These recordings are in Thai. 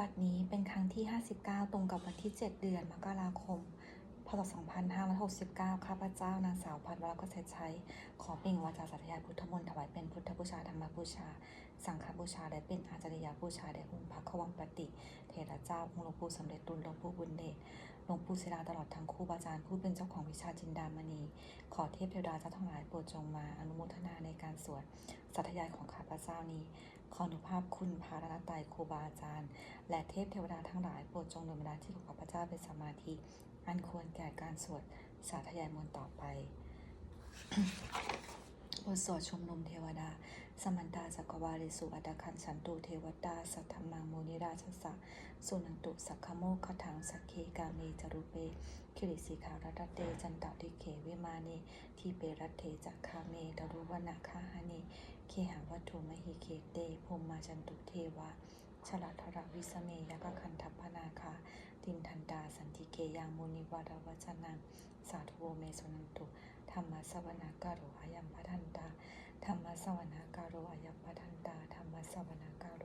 บัดนี้เป็นครั้งที่ 59 ตรงกับวันที่ 7 เดือนมกราคม พศ 2569 ข้าพเจ้านางสาวพันวรกเศรษชัย ขอเปล่งวาจาสัตยาพุทธมนต์ถวายเป็นพุทธบูชาธรรมบูชา สังฆบูชา และเป็นอาจารยบูชาแด่องค์พระขวังปฏิเถระเจ้าองค์หลวงปู่สำเร็จตุลหลวงปู่บุญเดชหลวงปู่ศิลาตลอดทั้งครูบาอาจารย์ผู้เป็นเจ้าของวิชาจินดามณี ขอเทพเทวดาเจ้าทั้งหลายโปรดจงมาอนุโมทนาในการสวดสัตยายของข้าพเจ้านี้ ขออนุภาพคุณพารัตนตรัยครูบาอาจารย์ และเทพเทวดาทั้งหลายโปรดจงดลบันดาลที่ของข้าพเจ้าเป็นสมาธิ อันควรแก่การสวดสาธยายมนต์ต่อไปบทสวดชุมนุมเทวดา สมันตาจักวาลิสุอัตคันสันตุเทวดาสัทธมังโมนิราชสะสุนันตุสักขโมคถังสักเคกาเมจรุเปคิริสิขารัตเตจันตติเขวิมาเนทีเปรัตเทจักคาเมตรุวนาคาหาเน เคหาวัตถุมหิเคเตพรมมาจันตุเทวาชลัทรวิสเมยกคันทัพพนาคาตินทันดาสันติเกยังมุนิวาดาวัจนังสาธุโวเมสุนันตุธรรมสวนาการโรอายัมพัทันตาธรรมสวนาการโรอายัมพัทันตาธรรมสวนาการโร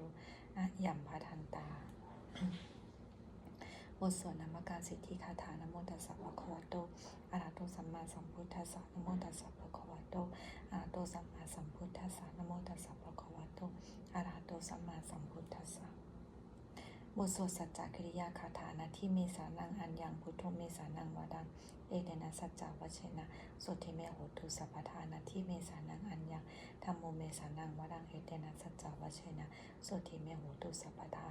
อายัมพัทันตาบทสวดนามการสิทธิคาถานโมตัสสะภะคะวะโตอะระหะโตสัมมาสัมพุทธัสสะนโมตัสสะภะคะวะโต ตสัมมาสัมพุทธัสสะนะโมตัสสะภะคะวะโตอะระหะโตสัมมาสัมพุทธัสสะบทสวดสัจจกิริยาคาถานะที่เมสานังอันยังพุทโธเมสานังวาดังเอเดนะสัจจวเชนะสวดทิเมโหตุสัพพทานะที่เมสานังอันยังธรรมโมเมสานังวาดังเอเดนะสัจจวเชนะสวดทิเมโหตุสัพพทา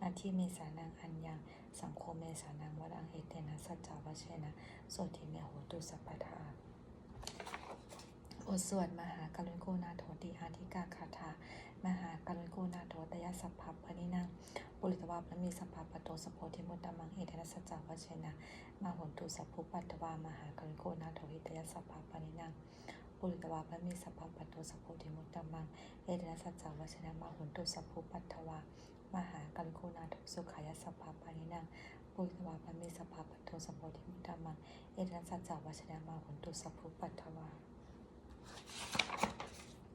นาที่เมสานังอันยังสังโฆเมสานังวาดังเอเดนะสัจจวเชนะสวดทิเมโหตุสัพพทา บทสวดมหากรุณโกนาโถติอาธิกาคาถามหากรุณโกนาโถตยสัพพะปนินังปุริตวาพระมีสัพพะปโตสพโพธิมุตตมังเอเทนะสัจจาวชนะมาหุนตุสัพพุปัตวามหากรุณโกนาโถหิตยสัพพะปนินังปุริตวาพระมีสัพพะปโตสพโพธิมุตตมังเอเทนะสัจจาวชนะมาหุนตุสัพพุปัตวามหากรุณโกนาโถสุขายสัพพะปนินังปุริตวาพระมีสัพพะปโตสพโพธิมุตตมังเอเทนะสัจจาวชนะมาหุนตุสัพพุปัตตวา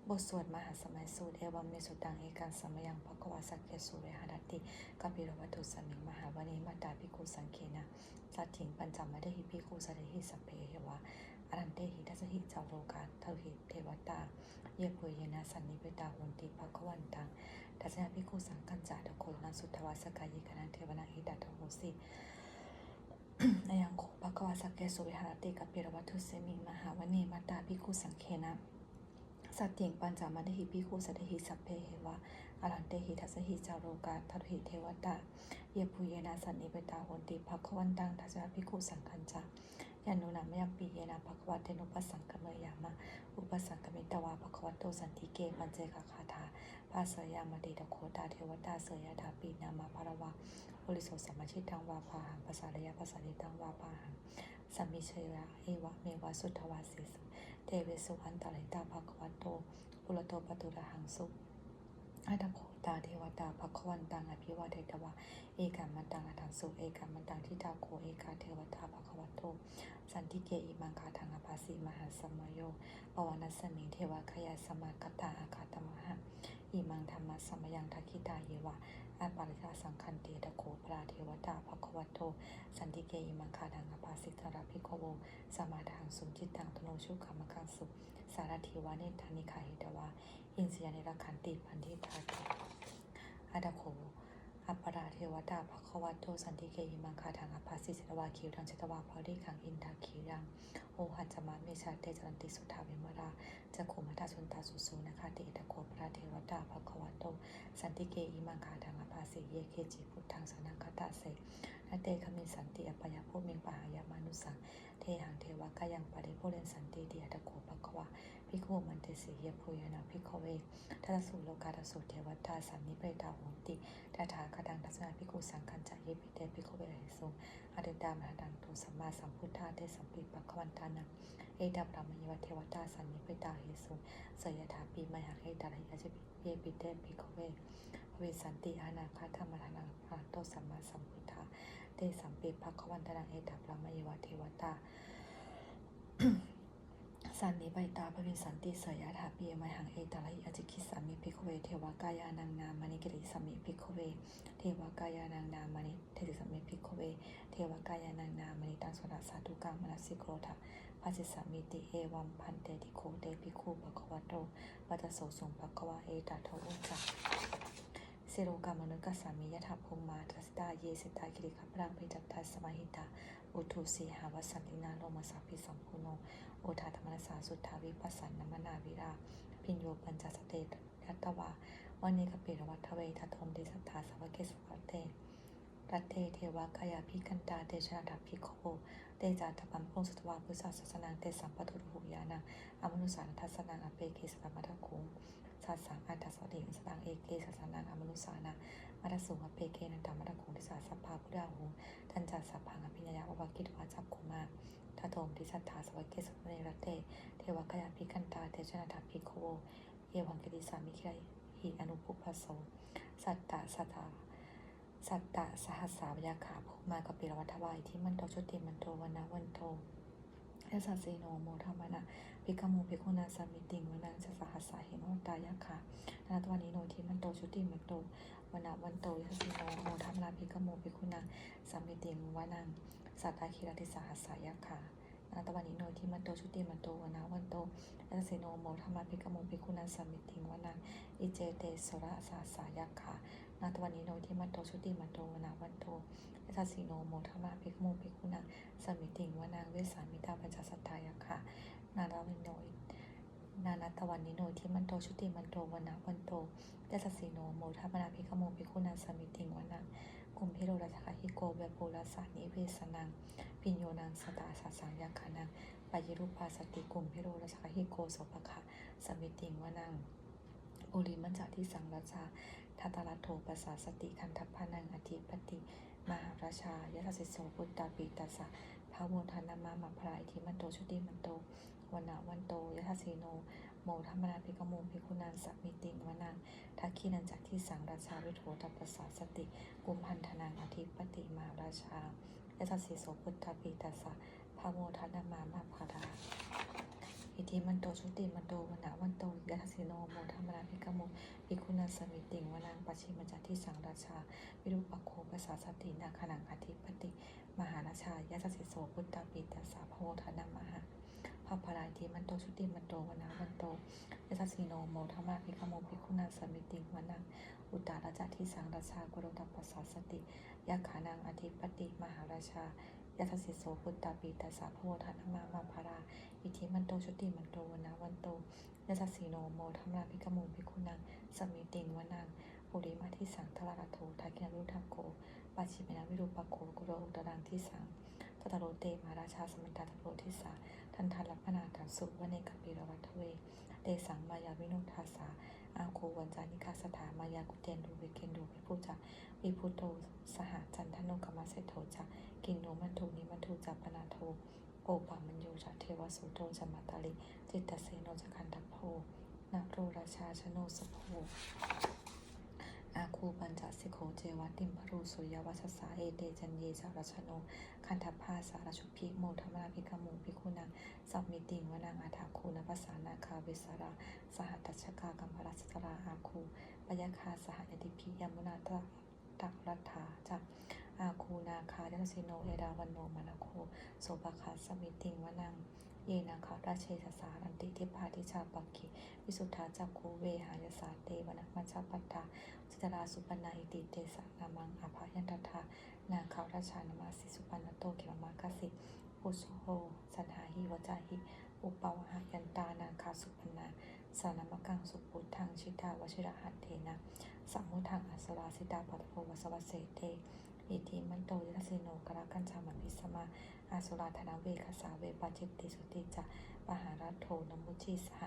บทสวดมหาสมัยสูตรเอวัมเมสุตังเอกังสมยังภควาสักเกสุเวหรติกปิรวัตุสมิงมหาวณีมาตาภิกขุสังเคนะสัตถิงปัญจมะเดหิภิกขุสัตหิสัพเพเหวะอรันเตหิทัสหิจาวโลกาเทหิเทวตา เยปุยเยนะสันนิเวตาหุนติภควันตังทัศนภิกขุสังกัญจาตโคนันสุทวาสกายิกนันเทวนาหิดัตโหสิ นายังโคภควาสักเกสุวิหารติกปิรวัตุเสมิงมหาวณีมาตาพิคุสังเคนะสัตติงปัญจมาติหิพิคุสัตหิสัพเพเหวะอรันเตหิทัสหิจาโรกาทัตหิเทวตาเยปุเยนาสันนิเปตาโหนติภควันตังทัสสะพิคุสังคัญจา ยานุนามยปีเยนะภควะเทนุปสสังกเมยามะ อุปสังกมิตวาภควะโตสันติเกปัญเจกคาถาภาสยามติตโคตาเทวตาเสยดาปีนามาภารวะบริสุทธิสมมาชิตังวาพาหังภาษาระยะภาษาลิตังวาปาหังสัมมิเชยะเอวะเมวะสุทธวาสิสเทเวสุอันตริตาภควโตปุรโตปตุระหังสุอัตโค ตาเทวตาภควันตังอภิวาเทตวะ เอกามันตังอัตังสุเอกามันตังทิตาโคเอกาเทวตาภควัตโตสันติเกอิมังคาทังอภาสีมหาสมโยปวานัสมิงเทวขยาสมาคตาอาคาตมหะอิมังธรรมะสมยังทักขิตาเยวะอาปาริยาสังคันเตตะโคปราเทวตาภควัตโตสันติเกอิมังคาทังอภาสิตราภิกขโวสมาทางสุจิตตังตโนชุขมคังสุสารทิวาเนธานิคาหิตวาอินเสียในรักขันติพันธิทาตุ อาดาโค อัปปราเทวตาภควาโตสันติเกยิมังคาทางอภาสิสตวาคิวทังชตวาภริขังอินทาคีรัง โอหัจจมาเมชาเตจรันติสุทาวิมราจะโคมัทาสุนตาสุสูนะคะเตตะโคปราเทวตาภควาโตสันติเกอิมังคาทางอภาสิเยเคจิพุทธังสนังคตาเส นเตคมินสันติอปยาภูมิงปะหายามานุสังเทหังเทวะกายังปริโพเรนสันติเดียตะโกภควาพิโคมันเตสีเยพุยนาพิโคเวทัสสุโลกาทสุเทวัตาสันนิเปตาโหติตถาคดังทัศนาพิโคสังคัญจเยปิเตพิโคเวหิสุอเดตามหาดังตุสัมมาสัมพุทธาเทสัมปิปัควันตานังเอดับรามยวเทวตาสันนิเปตาหิสุเสยถาปีมหักเอตาลยาจเยปิเตพิโคเว เวสันติอานาคาธรรมานังพาโตสัมมาสัมพุทธาเตสัมปิปัควันตนังเอดับรามยวเทวตาสันนิใบตาภวิสันติเสยถาปีไมหังเอตาลหิอจิคิสามิภิกขเวเทวกายานังนามณิกริสามิภิกขเว เทวกายานังนามณิเทติสมิภิกขเว เทวกายานังนามณิตังสุรสาธุกังมนัสสิโกรธะภาสิสามิติเอวัมพันเตติโคเตภิกขุปะควะโตวัตโสสุงปะควะเอตาโทอุจจาสิโรกามนุกัสสามิยะถาพงมาทัสตาเยสิตาคิริขประภิจัตทัสมาหิตาอุทุสีหาวสันตินาโลมาสาพิสัมพุโนโอทาธรรมนัสสาสุทธาวิปัสสันนมนาวิราพิญโยปัญจสเตยัตตวาวันนี้กปิรวัตเวทัทมเดสัทธาสวะเกสุวัตเต รัตเตเทวะกายาพิกันตาเตชนาถาพิโคเตจาตปัมพงสตวาพุทธศาสนาเตสัมปทุรุหุยานังอมนุสานทัสนังอเปเกสตมัทคุงสัสสังอัตสวดิสตังเอเกสัสนังอมนุสานามัตสุงอเปเกนันตมัทคุงทิสาสัพพาพุทธาหุงทันจัสสัพพังอภิญญาอวกิตวาจับคุมาทัทมทิสัทธาสวะเกสุเนรัตเตเทวกายาพิกันตาเตชนาถาพิโคเอวังกติสามิคิไรหิอนุปุพพโสสัตตะสัตตา สัตตะสหัสสาวยาขาภูมากับปิรวัฏวายที่มันโตชุติมันโตวันนะวันโตยสัสสีโนโมธรรมนะพิกามุพิคุนาสามิติงวนังสสหัสสาเหโนตายาขานาตวันนี้โนที่มันโตชุติมันโตวันนะวันโตยสัสสีโนโมธรรมนะพิกามุพิคุนาสามิติงวนังสัตตาคิรติสหัสสายาขา นาตวันนี้โนที่มันโตชุติมันโตวนนะวันโตยสัสสีโนโมธรรมะพิกมุพิคุนาสามิติงวนังอิเจเตสระสาสายักขานาตวันนี้โนที่มันโตชุติมันโตวนาวันโตยสัสสีโนโมธรรมาภิกขโมภิกุนังสมิติงวานางเวสามิตาปัญจสัตตายักขานาตวันโนนานาตวันนี้โนที่มันโตชุติมันโตวนาวันโตยสัสสีโนโมธรรมาภิกขโมภิกุนังสมิติงวานาง กุมพิโรรัสหิโกเวปุรสานิเวสนังปิญโยนังสตาสาสังยักขานังปยิรุปาสติกุมพิโรรัสหิโกโสภคะสมิติงวานางโอริมันจาที่สังราชาทัตตลัทโทปัสสาสติคันทพานังอธิปติ มหาราชายทัสสิโสพุตตาปิตัสสะพระโมทานามามาพรายทิมันโตชุติมันโตวันาวันโตยะทัสสิโน โมธรรมนาภิกขโมภิกขุนันสัมมิติงวนังทักขีนันจากที่สังราชาวิโถตัปปัสาสติกุมพันธนังอธิปติมาราชายทัสสิโสพุตตาปิตัสสะพระโมทานามามาพราอิทิมันโตชุติมันโตวันนาวันโตยะทัสสิโนโมธรรมนาภิกขโมภิกขุนัสสมิติงวนังปัจฉิมจัตที่สังราชา วิรุปโคภาษาสตินาคนังอธิปติ มหาราชายะทัสสิโสพุตตาปิตัสสะพะโมทานามหาพระพรายทิมันโตชุติมันโตวันนาวันโต สัสสิโนโมธรรมาภิกขโมภิกขุนัสสมิติงวนังอุตตาราชที่สังราชากรุตปัสสสติยะขานังอธิปติมหาราชายะทัสสิโสพุตตาปิตัสสะพะโมทานามามาภราอิทิมันโตชุติมันโตวันนาวันโตยะสัสสีโนโมธรรมาภิกขโมภิกขุนังสมิติงวนังปุริมาที่สังทาราโททักินารุทักโกปัจฉิมนาวิรูปโคกุโรอุตรังที่สังตตโรเตมาราชาสมิตาตโรทิสาทันทันลัพนาถันสุวเนกปิรวัตเว เตสังมายาวินุทาสาอาโควันจานิคาสถามายากุเตนดูเวเกนดูวิพุจักวิพุโตสหจันทนุกรรมเสโทจักกินโนมันทุนิมันทุจักปนาโทโอปามันโยจะเทวสุโตจะมาตาลิจิตตเสโนจะคันทัพโพนาโรราชาชโนสโพ อาคูปัญจสิโคเจวัติมพรูสุยวัชสาเอเตจันเยจารชโนคันทพาสารชุพิโมธรรมาภิกมุภิกุนังสัมมิติงวนางอาถาคูนภาษานาคาเวสราสหัตชกากัมพรัสตราอาคูปยคาสหยติพิยมุนาตะตักรัตถาจักอาคูนาคาเดนสิโนเอราวันโนมานาโคโสภคาสมิติงวนัง เยนาคาราเชสสารันติทิพาทิชาปักขิวิสุทธาจักคูเวหายสาเตวนัมัจจปัตตาสิตราสุปนาอิติเตสะนามังอาภายันตถานาคาราชานมาสิสุปันโตเขมมากสิปุสโหสันหาหิวจาหิอุปาวหายันตานาคาสุปนาสานมกังสุปุทังชิตาวชิระหัตเทนะสัมมุทังอัสราสิตาปัตโพวสวัสเสเตอิทิมันโตยัสิโนกรากัญชามันพิสมา อาสุราธนาเวคสาเวปาจิตติสุติจะปหารัตโทนมุชีสห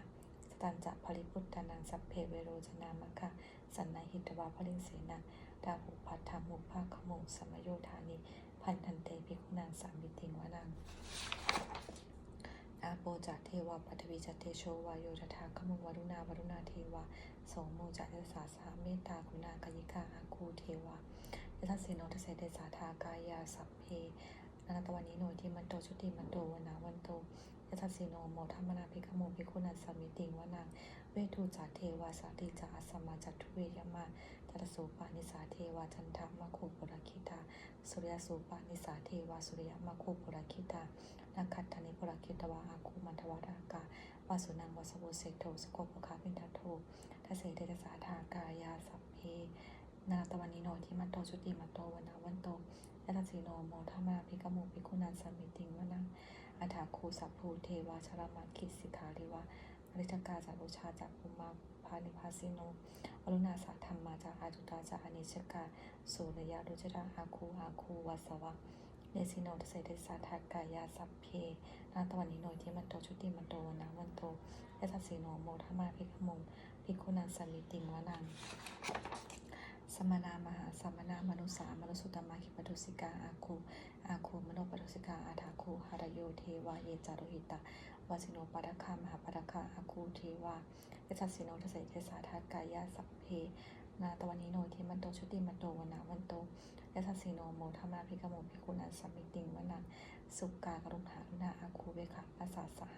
สตันจะภริพุทธานังสัพเพเวโรจนามะคะสันนหิตวาพลิงเสนาดาหุปัฏฐามุภาคโมสมโยธานิ พันธันเตภิกุนังสามิติงวนังอาโปจัตเทวาปัทวีจัตเตโชวายโยตถาคมุวรุณาวรุณาเทวาโสโมจัตเสาสาเมตตากุณากยิกาอาคูเทวายทัสสิโนทเสเดสาธากายาสัพเพ นานาตวันนี้โนที่มันโตชุติมันโตวนาวันโตยทัสสิโนโมธรรมนาภิกขโมภิกขุนันสมิติงวนังเวทูจัตเทวาสาติจาสมาจัตุเวยมาเทจัตสูปานิสาเทวาจันทมะคูปุรคิตาสุริยสูปานิสาเทวาสุริยมะคูปุรคิตานาคัตถานิปุรคิตวาอาคูมันทวารากาวาสุนังวาสโวเสโทสโกปคาพินทัตโททัสเสเตสาธากายาสัพเพนาตวันนิโนทิมันโตชุติมันโตวนาวันโต ยทัสีโนโมทมาภิกขโมภิกขุนันสมิติงวนังอัฏฐาคูสัพพูเทวาชรมาคิสิกขาริวาอริจกาจากโอชาจากภูมาพานิพาสิโนอรุณาสาธรรมมาจากอาจุตาจากอนิชกาสุรยาดุจราอาคูอาคูวาสวะเนสิโนทเสเดสาทากายาสัพเพนาตวันนิโนทิมันโตชุติมันโตนาวันโตยทัสีโนโมทมาภิกขโมภิกขุนันสมิติงวนัง สมนามหาสมนามนุสามนุสุตมาคิปทุสิกาอาคูอาคูมโนปทุสิกาอาทาคูหารโยเทวาเยจารุหิตาวาสิโนปาดคามหาปาดคาอาคูเทวาเอสัสสิโนทเสเทสาทากายาสัพเพนาตวันนิโนทิมันโตชุติมันโตวนาวันโตเอสัสสิโนโมธรรมาภิกขโมภิกขุนันสมิติงวนังสุกากรุณารุณาอาคูเวคะปัสสาสะ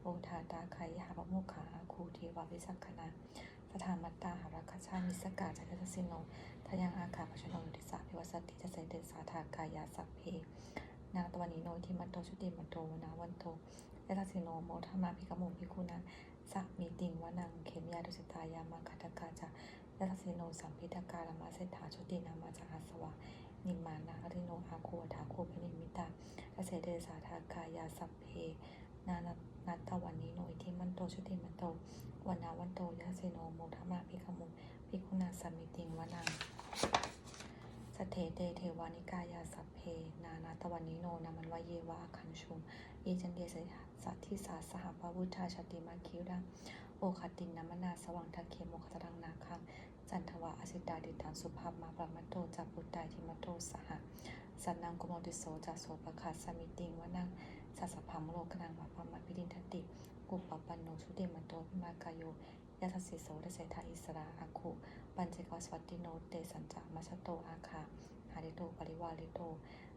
โอทาตาไคยหาปโมขาอาคูเทวาวิสักขณา สถามัตตาหารัคชามิสกาจักรสิโนทยังอาคาปชโนติสาพิวัสติจะเสเดสาธากายาสัพเพ นางตวันนิโนทิมันโตชุติมันโตวนาวันโตยทัสสิโนโมธรรมาภิกขโมภิกุนันสัมีติงวนังเขมยาดุสิตายามาคัตกาจายทัสสิโนสัมพิทาการมาเสถาชุตินามาจาอาสวะนิมานาอริโนอาคูวถาคูปนิมิตาจะเสเดสาธากายาสัพเพ นานั ตตวันนิโนทิมันโตชุติมันโตวันนาวันโตยทัสสิโนโมธมาภิกขโมภิกขุนันสัมมิติงวนังสเทเตเทวานิกายาสัพเพ นานาตวันนิโนนามันวาเยวาคันชุมเยจันเดสสัตทิสาสหปวุธาชติมาคิวดังโอคตินนามนาสว่างทักเคโมคตรังนาคังจันทวะอสิตาดิตังสุภาพมาปรมัตโตจัปุตตาทิมัตโตสหสันนังกุโมติโสจัสโสปะคาสมิติงวนัง สัสสะพัมโลกนังวะปะมัตปิดินทติ กุปปปันโนชุติมันโตพิมากายโยยัสสิโสเดเสทาอิสราอาคุปัญจกสวัตติโนเตสัญจามัชโตอาคาหาริโตปริวาริโต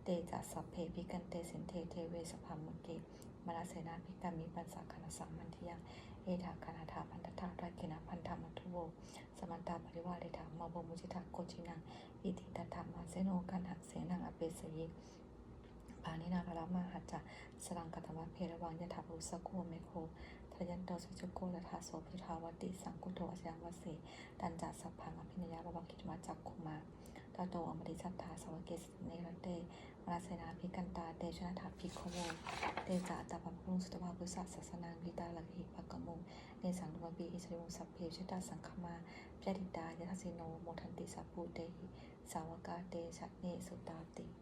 เตจะสัพเพพิกันเตสินเทเทเวสพัมมเกมนาเสนาพิกามิปันสักขณสามันทิยัง เอถาคณาถาพันธทารากินาพันธมัทุโวสมันตาปริวาริถามาโบมุจิตาโกจินังอิติตถามาเสโนกันหักเสนังอเปสยิ ปานินาภรามาหัจจะสรังกัตวะเพรวังยถาภูสโกเมโคทยันโตสุจุโกละทาโสพิทาวติสังกุโตอสยังวเสตันจัสพังอภินยาบวกิจมาจักคุมาตาโตอมริสัทธาสวเกสเนรเตมราเสนาภิกันตาเตชนะถาภิกขโมเตจาตาปัมพุงสุตวาพุสัสสสนังวิตาลกิปักมุงเนสังดุมบีอิสริวงสัพเพชตาสังคมาพระดิตายทัสสิโนโมทันติสัพพุเตหิสาวกาเตชะเนสุตาติ